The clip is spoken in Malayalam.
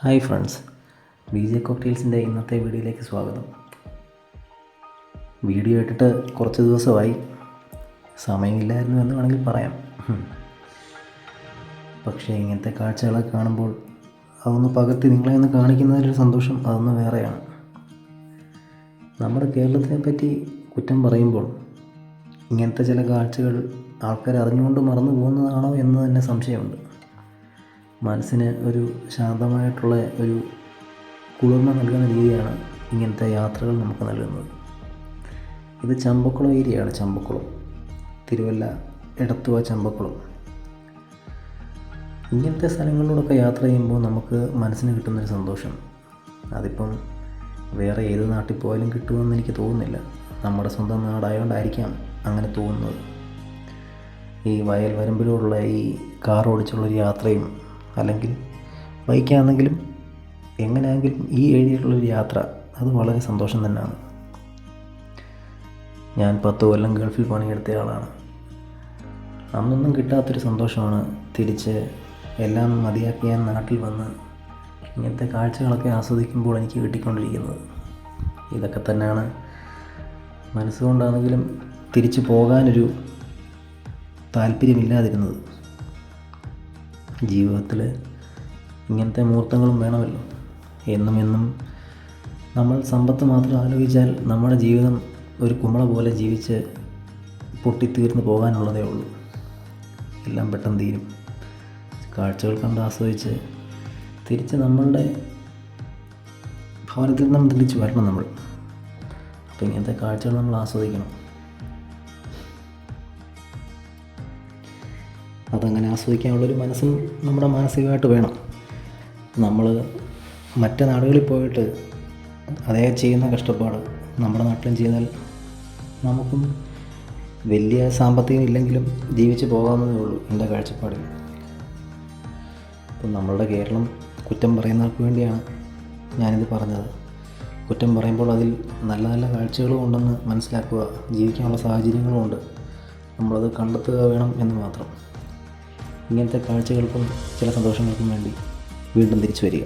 ഹായ് ഫ്രണ്ട്സ് ബി ജെ കോക്ടെയിൽസിന്റെ ഇന്നത്തെ വീഡിയോയിലേക്ക് സ്വാഗതം. വീഡിയോ ഇട്ടിട്ട് കുറച്ച് ദിവസമായി. സമയമില്ലായിരുന്നു എന്ന് വേണമെങ്കിൽ പറയാം. പക്ഷേ ഇങ്ങനത്തെ കാഴ്ചകളൊക്കെ കാണുമ്പോൾ അതൊന്ന് പകർത്തി നിങ്ങളെ ഒന്ന് കാണിക്കുന്നതിലൊരു സന്തോഷം അതൊന്ന് വേറെയാണ്. നമ്മുടെ കേരളത്തിനെ പറ്റി കുറ്റം പറയുമ്പോൾ ഇങ്ങനത്തെ ചില കാഴ്ചകൾ ആൾക്കാർ അറിഞ്ഞുകൊണ്ട് മറന്നു പോകുന്നതാണോ എന്ന് തന്നെ സംശയമുണ്ട്. മനസ്സിന് ഒരു ശാന്തമായിട്ടുള്ള ഒരു കുളിർമ നൽകുന്ന രീതിയാണ് ഇങ്ങനത്തെ യാത്രകൾ നമുക്ക് നൽകുന്നത്. ഇത് ചമ്പക്കുളം ഏരിയയാണ് ചമ്പക്കുളം. തിരുവല്ല എടത്തുവ ചമ്പക്കുളം. ഇങ്ങനത്തെ സ്ഥലങ്ങളിലൂടെയൊക്കെ യാത്ര ചെയ്യുമ്പോൾ നമുക്ക് മനസ്സിന് കിട്ടുന്നൊരു സന്തോഷം. അതിപ്പം വേറെ ഏത് നാട്ടിൽ പോയാലും കിട്ടുമെന്ന് എനിക്ക് തോന്നുന്നില്ല. നമ്മുടെ സ്വന്തം നാടായതുകൊണ്ടായിരിക്കാം അങ്ങനെ തോന്നുന്നത്. ഈ വയൽ വരമ്പിലൂടെയുള്ള ഈ കാർ ഓടിച്ചുള്ളൊരു യാത്രയും അല്ലെങ്കിൽ ബൈക്കാണെങ്കിലും എങ്ങനെയെങ്കിലും ഈ ഏരിയയിലുള്ളൊരു യാത്ര അത് വളരെ സന്തോഷം തന്നെയാണ്. ഞാൻ പത്ത് കൊല്ലം ഗൾഫിൽ പണിയെടുത്ത ആളാണ്. അന്നൊന്നും കിട്ടാത്തൊരു സന്തോഷമാണ് തിരിച്ച് എല്ലാം മതിയാക്കി ഞാൻ നാട്ടിൽ വന്ന് ഇങ്ങനത്തെ കാഴ്ചകളൊക്കെ ആസ്വദിക്കുമ്പോൾ എനിക്ക് കിട്ടിക്കൊണ്ടിരിക്കുന്നത്. ഇതൊക്കെ തന്നെയാണ്. മനസ്സുകൊണ്ടാണെങ്കിലും തിരിച്ചു പോകാനൊരു താല്പര്യമില്ലാതിരുന്നത്. ജീവിതത്തിൽ ഇങ്ങനത്തെ മുഹൂർത്തങ്ങളും വേണമല്ലോ. എന്നും എന്നും നമ്മൾ സമ്പത്ത് മാത്രം ആലോചിച്ചാൽ നമ്മുടെ ജീവിതം ഒരു കുമ്പള പോലെ ജീവിച്ച് പൊട്ടിത്തീർന്നു പോകാനുള്ളതേ ഉള്ളൂ. എല്ലാം പെട്ടെന്ന് തീരും. കാഴ്ചകൾ കണ്ട് ആസ്വദിച്ച് തിരിച്ച് നമ്മളുടെ ഭവനത്തിൽ നിന്നും തിരിച്ച് വരണം നമ്മൾ. അപ്പോൾ ഇങ്ങനത്തെ കാഴ്ചകൾ നമ്മൾ ആസ്വദിക്കണം. അതങ്ങനെ ആസ്വദിക്കാനുള്ളൊരു മനസ്സും നമ്മുടെ മാനസികമായിട്ട് വേണം. നമ്മൾ മറ്റ് നാടുകളിൽ പോയിട്ട് അതേ ചെയ്യുന്ന കഷ്ടപ്പാട് നമ്മുടെ നാട്ടിലും ചെയ്താൽ നമുക്കും വലിയ സാമ്പത്തികം ഇല്ലെങ്കിലും ജീവിച്ച് പോകാമെന്നേ ഉള്ളൂ എന്റെ കാഴ്ചപ്പാടിൽ. അപ്പം നമ്മളുടെ കേരളം കുറ്റം പറയുന്നവർക്ക് വേണ്ടിയാണ് ഞാനിത് പറഞ്ഞത്. കുറ്റം പറയുമ്പോൾ അതിൽ നല്ല നല്ല കാഴ്ചകളും ഉണ്ടെന്ന് മനസ്സിലാക്കുക ജീവിക്കാനുള്ള സാഹചര്യങ്ങളും ഉണ്ട്. നമ്മളത് കണ്ടെത്തുക വേണം എന്ന് മാത്രം. ഇങ്ങനത്തെ കാഴ്ചകൾക്കും ചില സന്തോഷങ്ങൾക്കും വേണ്ടി വീണ്ടും തിരിച്ചു വരിക.